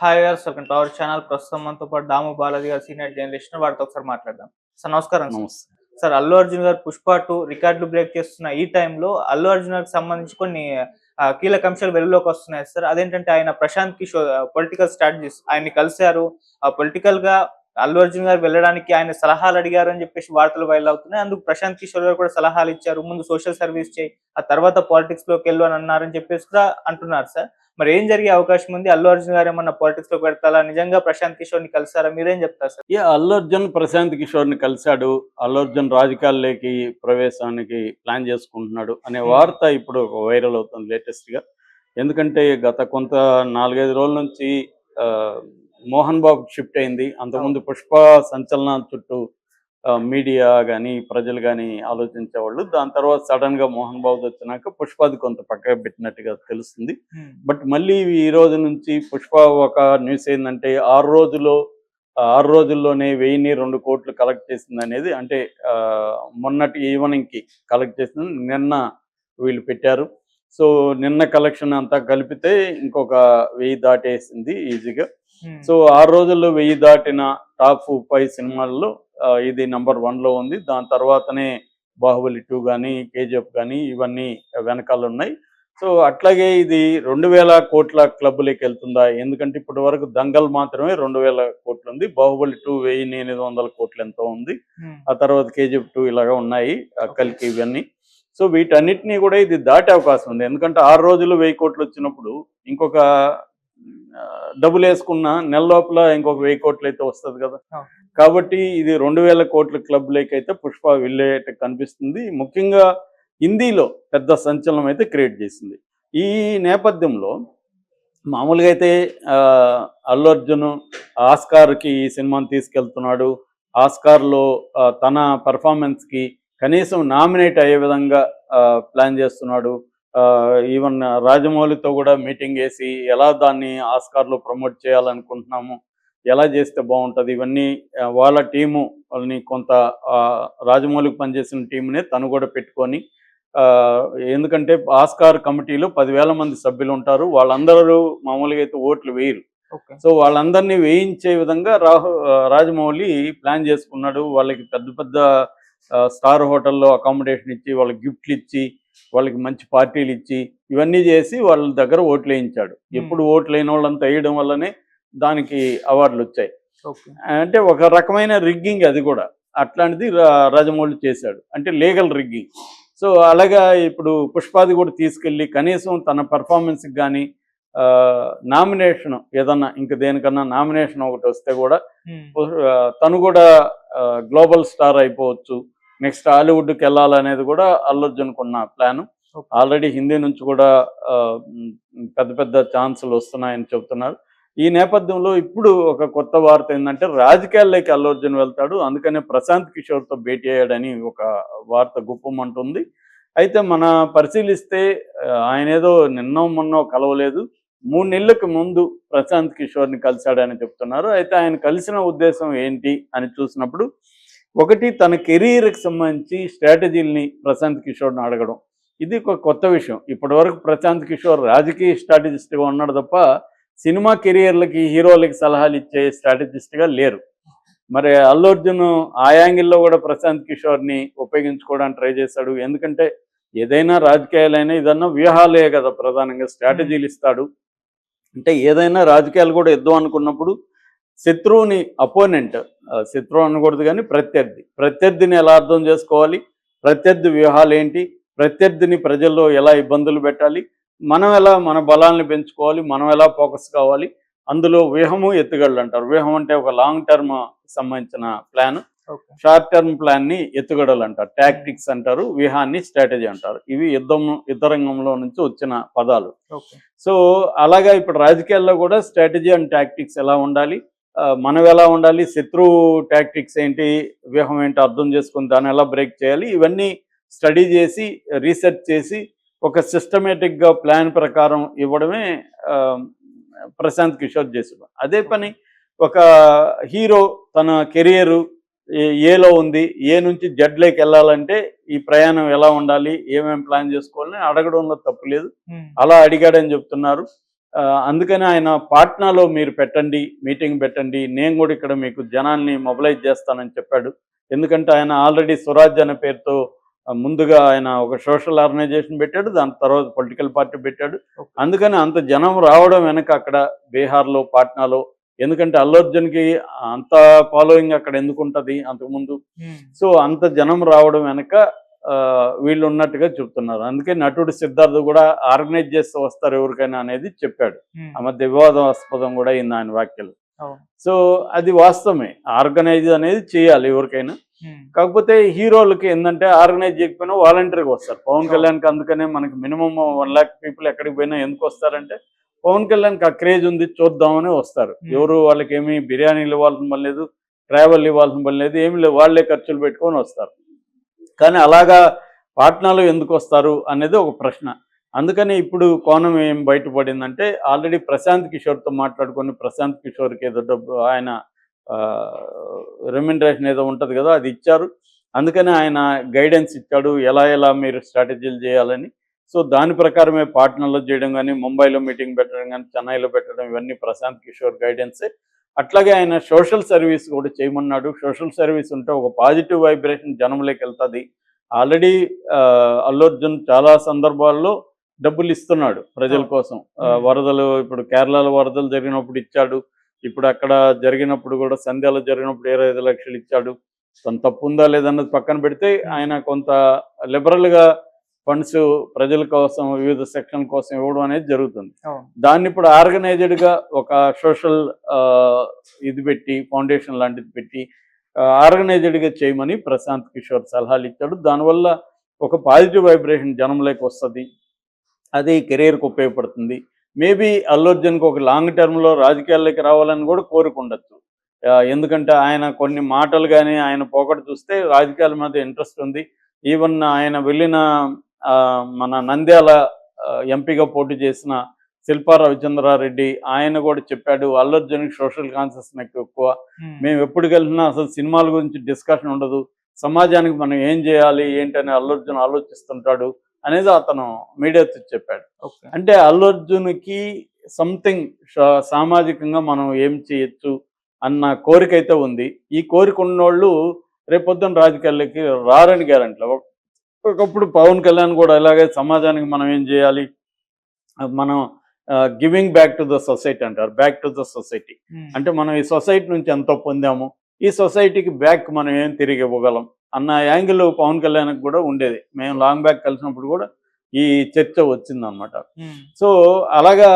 Hi గారు second tower channel ప్రస్తుతం మనతో పాటు దాము బాలాజీ గారు సీనియర్ జర్నలిస్ట్ వారితో ఒకసారి మాట్లాడదాం. సార్ నమస్కారం సార్. అల్లు అర్జున్ గారు పుష్ప టూ రికార్డులు బ్రేక్ చేస్తున్న ఈ టైంలో అల్లు అర్జున్ గారికి సంబంధించి కొన్ని కీలక అంశాలు వెలుగులోకి వస్తున్నాయి సార్. అదేంటంటే ఆయన ప్రశాంత్ కిషోర్ పొలిటికల్ స్ట్రాటజీస్ ఆయన్ని కలిశారు. పొలిటికల్గా అల్లు అర్జున్ గారు వెళ్ళడానికి ఆయన సలహాలు అడిగారు అని చెప్పేసి వార్తలు వైరల్ అవుతున్నాయి. అందుకు ప్రశాంత్ కిషోర్ గారు కూడా సలహాలు ఇచ్చారు. ముందు సోషల్ సర్వీస్ చేయి ఆ తర్వాత పాలిటిక్స్లోకి వెళ్ళు అని అన్నారని చెప్పేసి కూడా అంటున్నారు సార్. మరి ఏం జరిగే అవకాశం ఉంది? అల్లు అర్జున్ గారు ఏమన్నా పాలిటిక్స్లోకి పెడతారా? నిజంగా ప్రశాంత్ కిషోర్ని కలిసారా? మీరేం చెప్తారు సార్? ఈ అల్లు అర్జున్ ప్రశాంత్ కిషోర్ని కలిశాడు. అల్లు అర్జున్ రాజకీయాల్లోకి ప్రవేశానికి ప్లాన్ చేసుకుంటున్నాడు అనే Hmm. వార్త ఇప్పుడు వైరల్ అవుతుంది లేటెస్ట్గా ఎందుకంటే గత కొంత నాలుగైదు రోజుల నుంచి మోహన్ బాబు షిఫ్ట్ అయింది. అంతకుముందు పుష్ప సంచలనాల చుట్టూ మీడియా కానీ ప్రజలు కానీ ఆలోచించేవాళ్ళు. దాని తర్వాత సడన్గా మోహన్ బాబు వచ్చినాక పుష్పది కొంత పక్కన పెట్టినట్టుగా తెలుస్తుంది. బట్ మళ్ళీ ఈ రోజు నుంచి పుష్ప ఒక న్యూస్ ఏంటంటే ఆరు రోజుల్లో ఆరు రోజుల్లోనే వెయ్యిని రెండు కోట్లు కలెక్ట్ చేసింది అనేది అంటే మొన్నటి ఈవినింగ్కి కలెక్ట్ చేసింది. నిన్న వీళ్ళు పెట్టారు. సో నిన్న కలెక్షన్ అంతా కలిపితే ఇంకొక వెయ్యి దాటేసింది ఈజీగా. సో ఆరు రోజుల్లో వెయ్యి దాటిన టాప్ ఫైవ్ సినిమాల్లో ఇది నంబర్ వన్లో ఉంది. దాని తర్వాతనే బాహుబలి టూ కానీ కేజీఎఫ్ కానీ ఇవన్నీ వెనకాల ఉన్నాయి. సో అట్లాగే ఇది రెండు వేల కోట్ల క్లబ్లోకి వెళ్తుందా? ఎందుకంటే ఇప్పటి వరకు దంగల్ మాత్రమే రెండు వేల కోట్లు ఉంది. బాహుబలి టూ వెయ్యి ఎనిమిది వందల కోట్లు ఎంతో ఉంది. ఆ తర్వాత కేజీఎఫ్ టూ ఇలాగా ఉన్నాయి కలికి ఇవన్నీ. సో వీటన్నిటినీ కూడా ఇది దాటే అవకాశం ఉంది. ఎందుకంటే ఆరు రోజులు వెయ్యి కోట్లు వచ్చినప్పుడు ఇంకొక డబ్బులు వేసుకున్న నెల లోపల ఇంకొక వెయ్యి కోట్లు అయితే వస్తుంది కదా. కాబట్టి ఇది రెండు వేల కోట్ల క్లబ్లోకి అయితే పుష్ప వెళ్ళేట కనిపిస్తుంది. ముఖ్యంగా హిందీలో పెద్ద సంచలనం అయితే క్రియేట్ చేసింది. ఈ నేపథ్యంలో మామూలుగా అయితే అల్లు అర్జున్ ఆస్కార్కి ఈ సినిమాని తీసుకెళ్తున్నాడు. ఆస్కార్లో తన పర్ఫార్మెన్స్కి కనీసం నామినేట్ అయ్యే విధంగా ప్లాన్ చేస్తున్నాడు. ఈవెన్ రాజమౌళితో కూడా మీటింగ్ వేసి ఎలా దాన్ని ఆస్కార్లో ప్రమోట్ చేయాలనుకుంటున్నాము ఎలా చేస్తే బాగుంటుంది ఇవన్నీ వాళ్ళ టీము వాళ్ళని కొంత రాజమౌళికి పనిచేసిన టీంనే తను కూడా పెట్టుకొని ఎందుకంటే ఆస్కార్ కమిటీలో పదివేల మంది సభ్యులు ఉంటారు వాళ్ళందరూ మామూలుగా అయితే ఓట్లు వేయరు. సో వాళ్ళందరినీ వేయించే విధంగా రాహు రాజమౌళి ప్లాన్ చేసుకున్నాడు వాళ్ళకి పెద్ద పెద్ద స్టార్ హోటల్లో అకామిడేషన్ ఇచ్చి వాళ్ళకి గిఫ్ట్లు ఇచ్చి వాళ్ళకి మంచి పార్టీలు ఇచ్చి ఇవన్నీ చేసి వాళ్ళ దగ్గర ఓట్లు వేయించాడు ఎప్పుడు ఓట్లు లేని వాళ్ళంతా వేయడం వల్లనే దానికి అవార్డులు వచ్చాయి. అంటే ఒక రకమైన రిగ్గింగ్ అది కూడా. అట్లాంటిది రాజమౌళి చేశాడు. అంటే లీగల్ రిగ్గింగ్. సో అలాగా ఇప్పుడు పుష్పాది కూడా తీసుకెళ్ళి కనీసం తన పర్ఫార్మెన్స్కి కానీ నామినేషన్ ఏదన్నా ఇంక దేనికన్నా నామినేషన్ ఒకటి వస్తే కూడా తను కూడా గ్లోబల్ స్టార్ అయిపోవచ్చు. నెక్స్ట్ హాలీవుడ్కి వెళ్ళాలనేది కూడా అల్లు అర్జున్కు ఉన్న ప్లాన్. ఆల్రెడీ హిందీ నుంచి కూడా పెద్ద పెద్ద ఛాన్సులు వస్తున్నాయని చెప్తున్నారు ఈ నేపథ్యంలో ఇప్పుడు ఒక కొత్త వార్త ఏంటంటే రాజకీయాల్లోకి అల్లు అర్జున్ వెళ్తాడు. అందుకనే ప్రశాంత్ కిషోర్తో భేటీ అయ్యాడని ఒక వార్త గుప్పమంటుంది. అయితే మన పరిశీలిస్తే ఆయన ఏదో నిన్నో మొన్నో కలవలేదు. మూడు నెలలకు ముందు ప్రశాంత్ కిషోర్ని కలిశాడని చెప్తున్నారు. అయితే ఆయన కలిసిన ఉద్దేశం ఏంటి అని చూసినప్పుడు ఒకటి తన కెరీర్కి సంబంధించి స్ట్రాటజీల్ని ప్రశాంత్ కిషోర్ని అడగడం. ఇది ఒక కొత్త విషయం. ఇప్పటివరకు ప్రశాంత్ కిషోర్ రాజకీయ స్ట్రాటజిస్ట్గా ఉన్నాడు తప్ప సినిమా కెరియర్లకి హీరోలకి సలహాలు ఇచ్చే స్ట్రాటజిస్ట్గా లేరు. మరి అల్లు అర్జున్ ఆ యాంగిల్లో కూడా ప్రశాంత్ కిషోర్ని ఉపయోగించుకోవడానికి ట్రై చేశాడు. ఎందుకంటే ఏదైనా రాజకీయాలైనా ఇదన్నా వ్యూహాలే కదా ప్రధానంగా. స్ట్రాటజీలు ఇస్తాడు. అంటే ఏదైనా రాజకీయాలు కూడా ఇద్దాం అనుకున్నప్పుడు శత్రువుని అపోనెంట్ శత్రువు అనకూడదు కానీ ప్రత్యర్థి. ప్రత్యర్థిని ఎలా అర్థం చేసుకోవాలి? ప్రత్యర్థి వ్యూహాలు ఏంటి? ప్రత్యర్థిని ప్రజల్లో ఎలా ఇబ్బందులు పెట్టాలి? మనం ఎలా మన బలాల్ని పెంచుకోవాలి? మనం ఎలా ఫోకస్ కావాలి? అందులో వ్యూహము ఎత్తుగడలు అంటారు. వ్యూహం అంటే ఒక లాంగ్ టర్మ్ సంబంధించిన ప్లాన్ షార్ట్ టర్మ్ ప్లాన్ని ఎత్తుగడలు అంటారు. టాక్టిక్స్ అంటారు. వ్యూహాన్ని స్ట్రాటజీ అంటారు. ఇవి యుద్ధం యుద్ధ రంగంలో నుంచి వచ్చిన పదాలు. సో అలాగా ఇప్పుడు రాజకీయాల్లో కూడా స్ట్రాటజీ అండ్ టాక్టిక్స్ ఎలా ఉండాలి? మనం ఎలా ఉండాలి శత్రువు టాక్టిక్స్ ఏంటి వ్యూహం ఏంటి అర్థం చేసుకుని దాన్ని ఎలా బ్రేక్ చేయాలి ఇవన్నీ స్టడీ చేసి రీసెర్చ్ చేసి ఒక సిస్టమేటిక్గా ప్లాన్ ప్రకారం ఇవ్వడమే ప్రశాంత్ కిషోర్ చేసాడు అదే పని ఒక హీరో తన కెరియరు ఏలో ఉంది ఏ నుంచి జడ్లోకి వెళ్ళాలంటే ఈ ప్రయాణం ఎలా ఉండాలి ఏమేమి ప్లాన్ చేసుకోవాలని అడగడంలో తప్పు లేదు. అలా అడిగాడని చెప్తున్నారు. అందుకని ఆయన పాట్నాలో మీరు పెట్టండి మీటింగ్ పెట్టండి. నేను కూడా ఇక్కడ మీకు జనాల్ని మొబిలైజ్ చేస్తానని చెప్పాడు. ఎందుకంటే ఆయన ఆల్రెడీ స్వరాజ్ అనే పేరుతో ముందుగా ఆయన ఒక సోషల్ ఆర్గనైజేషన్ పెట్టాడు దాని తర్వాత పొలిటికల్ పార్టీ పెట్టాడు. అందుకని అంత జనం రావడం వెనక అక్కడ బీహార్లో పాట్నాలో ఎందుకంటే అల్లు అర్జున్కి అంత ఫాలోయింగ్ అక్కడ ఎందుకు ఉంటుంది అంతకుముందు సో అంత జనం రావడం వెనక వీళ్ళు ఉన్నట్టుగా చెప్తున్నారు. అందుకే నటుడు సిద్ధార్థ్ కూడా ఆర్గనైజ్ చేస్తూ వస్తారు ఎవరికైనా అనేది చెప్పాడు. ఆ మధ్య వివాదాస్పదం కూడా అయింది ఆయన వ్యాఖ్యలు. సో అది వాస్తవమే. ఆర్గనైజ్ అనేది చేయాలి ఎవరికైనా. కాకపోతే హీరోలకి ఏంటంటే ఆర్గనైజ్ చేయకపోయినా వాలంటీర్గా వస్తారు. పవన్. కళ్యాణ్కి అందుకనే మనకి మినిమం వన్ లాక్ పీపుల్ ఎక్కడికి పోయినా ఎందుకు వస్తారంటే పవన్ కళ్యాణ్కి ఆ క్రేజ్ ఉంది చూద్దామని వస్తారు. ఎవరు వాళ్ళకి ఏమి బిర్యానీలు ఇవ్వాల్సిన పని లేదు ట్రావెల్ ఇవ్వాల్సిన పని లేదు ఏమి లేదు. వాళ్ళే ఖర్చులు పెట్టుకొని వస్తారు. కానీ అలాగా పాట్నాలో ఎందుకు వస్తారు అనేది ఒక ప్రశ్న. అందుకని ఇప్పుడు కోణం ఏం బయటపడిందంటే ఆల్రెడీ ప్రశాంత్ కిషోర్తో మాట్లాడుకొని ప్రశాంత్ కిషోర్కి ఏదో డబ్బు ఆయన రెమ్యునరేషన్ ఏదో ఉంటుంది కదా అది ఇచ్చారు. అందుకని ఆయన గైడెన్స్ ఇచ్చాడు ఎలా ఎలా మీరు స్ట్రాటజీలు చేయాలని. సో దాని ప్రకారమే పాట్నాలో చేయడం కానీ ముంబైలో మీటింగ్ పెట్టడం కానీ చెన్నైలో పెట్టడం ఇవన్నీ ప్రశాంత్ కిషోర్ గైడెన్సే. అట్లాగే ఆయన సోషల్ సర్వీస్ కూడా చేయమన్నాడు. సోషల్ సర్వీస్ ఉంటే ఒక పాజిటివ్ వైబ్రేషన్ జనంలోకి వెళ్తుంది. ఆల్రెడీ అల్లు అర్జున్ చాలా సందర్భాల్లో డబ్బులు ఇస్తున్నాడు ప్రజల కోసం. వరదలు ఇప్పుడు కేరళలో వరదలు జరిగినప్పుడు ఇచ్చాడు. ఇప్పుడు అక్కడ జరిగినప్పుడు కూడా సంధ్యాలో జరిగినప్పుడు ఇరవై ఐదు లక్షలు ఇచ్చాడు. తన తప్పు ఉందా లేదన్నది పక్కన పెడితే ఆయన కొంత లిబరల్గా ఫండ్స్ ప్రజల కోసం వివిధ సెక్షన్ కోసం ఇవ్వడం అనేది జరుగుతుంది. దాన్ని ఇప్పుడు ఆర్గనైజ్డ్గా ఒక సోషల్ ఇది పెట్టి ఫౌండేషన్ లాంటిది పెట్టి ఆర్గనైజ్డ్గా చేయమని ప్రశాంత్ కిషోర్ సలహాలు ఇచ్చాడు. దానివల్ల ఒక పాజిటివ్ వైబ్రేషన్ జనంలోకి వస్తుంది. అది కెరీర్కి ఉపయోగపడుతుంది. మేబీ అల్లు అర్జున్కి ఒక లాంగ్ టర్మ్లో రాజకీయాల్లోకి రావాలని కూడా కోరుకుండొచ్చు. ఎందుకంటే ఆయన కొన్ని మాటలు కానీ ఆయన పోకడ చూస్తే రాజకీయాల మీద ఇంట్రెస్ట్ ఉంది. ఈవెన్ ఆయన వెళ్ళిన మన నంద్యాల ఎంపీగా పోటీ చేసిన శిల్పా రవిచంద్రారెడ్డి ఆయన కూడా చెప్పాడు అల్లు అర్జున్కి సోషల్ కాన్షియస్నెస్ ఎక్కువ. మేము. ఎప్పుడు కలిసినా అసలు సినిమాల గురించి డిస్కషన్ ఉండదు. సమాజానికి మనం ఏం చేయాలి ఏంటని అల్లు అర్జున్ ఆలోచిస్తుంటాడు అనేది అతను మీడియాతో చెప్పాడు. అంటే అల్లు అర్జున్కి సంథింగ్ సామాజికంగా మనం ఏం చేయొచ్చు అన్న కోరిక అయితే ఉంది. ఈ కోరిక ఉన్నోళ్ళు రేపొద్దున రాజకీయాల్లోకి రారని గ్యారంటీ. ఒకప్పుడు పవన్ కళ్యాణ్ కూడా ఇలాగే సమాజానికి మనం ఏం చేయాలి? మనం giving back to the society అంటారు. బ్యాక్ టు ద సొసైటీ అంటే మనం ఈ సొసైటీ నుంచి ఎంతో పొందాము? ఈ సొసైటీకి బ్యాక్ మనం ఏం తిరిగి ఇవ్వగలం? అన్న యాంగిల్ పవన్ కళ్యాణ్కి కూడా ఉండేది. మేము లాంగ్ బ్యాక్ కలిసినప్పుడు కూడా ఈ చర్చ వచ్చిందనమాట సో అలాగా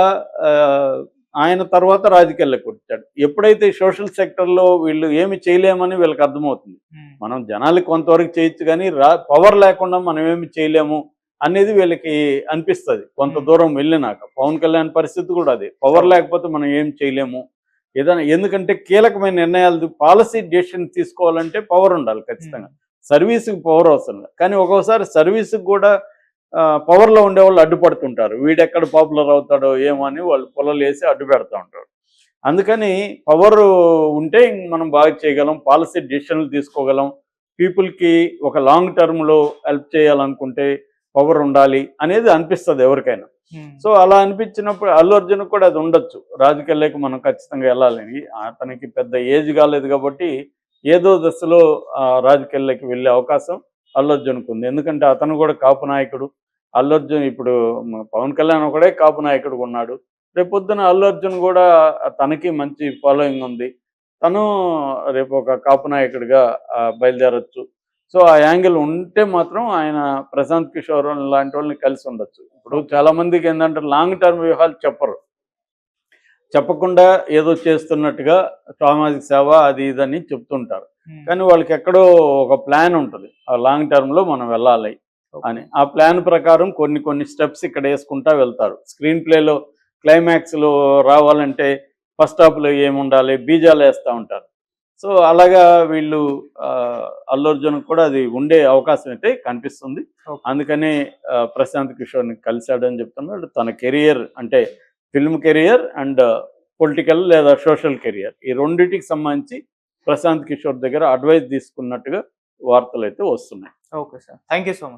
ఆయన తర్వాత రాజకీయాల్లోకి వచ్చాడు. ఎప్పుడైతే సోషల్ సెక్టర్లో వీళ్ళు ఏమి చేయలేమని వీళ్ళకి అర్థమవుతుంది. మనం జనాలకి కొంతవరకు చేయొచ్చు కానీ రా పవర్ లేకుండా మనం ఏమి చేయలేము అనేది వీళ్ళకి అనిపిస్తుంది. కొంత. దూరం వెళ్ళినాక. పవన్ కళ్యాణ్ పరిస్థితి కూడా అదే. పవర్ లేకపోతే మనం ఏం చేయలేము. ఏదైనా ఎందుకంటే కీలకమైన నిర్ణయాలు పాలసీ డెసిషన్ తీసుకోవాలంటే పవర్ ఉండాలి ఖచ్చితంగా. సర్వీస్కి పవర్ అవసరం. కానీ ఒక్కోసారి సర్వీస్కి కూడా పవర్లో ఉండే వాళ్ళు అడ్డుపడుతుంటారు. వీడెక్కడ పాపులర్ అవుతాడో ఏమో అని వాళ్ళు పొలలు వేసి అడ్డు పెడతా ఉంటారు. అందుకని పవర్ ఉంటే మనం బాగా చేయగలం పాలసీ డెసిషన్లు తీసుకోగలం. పీపుల్కి ఒక లాంగ్ టర్మ్లో హెల్ప్ చేయాలనుకుంటే పవర్ ఉండాలి అనేది అనిపిస్తుంది ఎవరికైనా. సో అలా అనిపించినప్పుడు అల్లు అర్జున్ కూడా అది ఉండొచ్చు. రాజకీయాల్లోకి మనం ఖచ్చితంగా వెళ్ళాలని. అతనికి పెద్ద ఏజ్ కాలేదు కాబట్టి ఏదో దశలో ఆ, రాజకీయాల్లోకి వెళ్ళే అవకాశం అల్లు అర్జున్కి ఉంది. ఎందుకంటే అతను కూడా కాపు నాయకుడు. అల్లు అర్జున్ ఇప్పుడు పవన్ కళ్యాణ్ ఒకడే కాపు నాయకుడు ఉన్నాడు. రేపొద్దున అల్లు అర్జున్ కూడా తనకి మంచి ఫాలోయింగ్ ఉంది. తను రేపు ఒక కాపు నాయకుడిగా బయలుదేరొచ్చు. సో ఆ యాంగిల్ ఉంటే మాత్రం ఆయన ప్రశాంత్ కిషోర్ లాంటి వాళ్ళని కలిసి ఉండొచ్చు. ఇప్పుడు చాలా మందికి ఏంటంటే లాంగ్ టర్మ్ వ్యూహాలు చెప్పరు. చెప్పకుండా ఏదో చేస్తున్నట్టుగా సామాజిక సేవ అది ఇదని చెప్తుంటారు. కానీ వాళ్ళకి ఎక్కడో ఒక ప్లాన్ ఉంటుంది. ఆ లాంగ్ టర్మ్లో మనం వెళ్ళాలి. అని. ఆ ప్లాన్ ప్రకారం కొన్ని కొన్ని స్టెప్స్ ఇక్కడ వేసుకుంటా వెళ్తారు. స్క్రీన్ ప్లేలో క్లైమాక్స్లో రావాలంటే ఫస్ట్ హాఫ్లో ఏముండాలి? బీజాలు వేస్తూ ఉంటారు. సో అలాగా వీళ్ళు ఆ, అల్లు అర్జున్ కూడా అది ఉండే అవకాశం అయితే కనిపిస్తుంది. అందుకనే ప్రశాంత్ కిషోర్ని కలిశాడని చెప్తున్నాడు. తన కెరియర్ అంటే ఫిల్మ్ కెరియర్ అండ్ పొలిటికల్ లేదా సోషల్ కెరియర్ ఈ రెండింటికి సంబంధించి ప్రశాంత్ కిషోర్ దగ్గర అడ్వైస్ తీసుకున్నట్టుగా వార్తలు అయితే వస్తున్నాయి. Okay sir thank you so much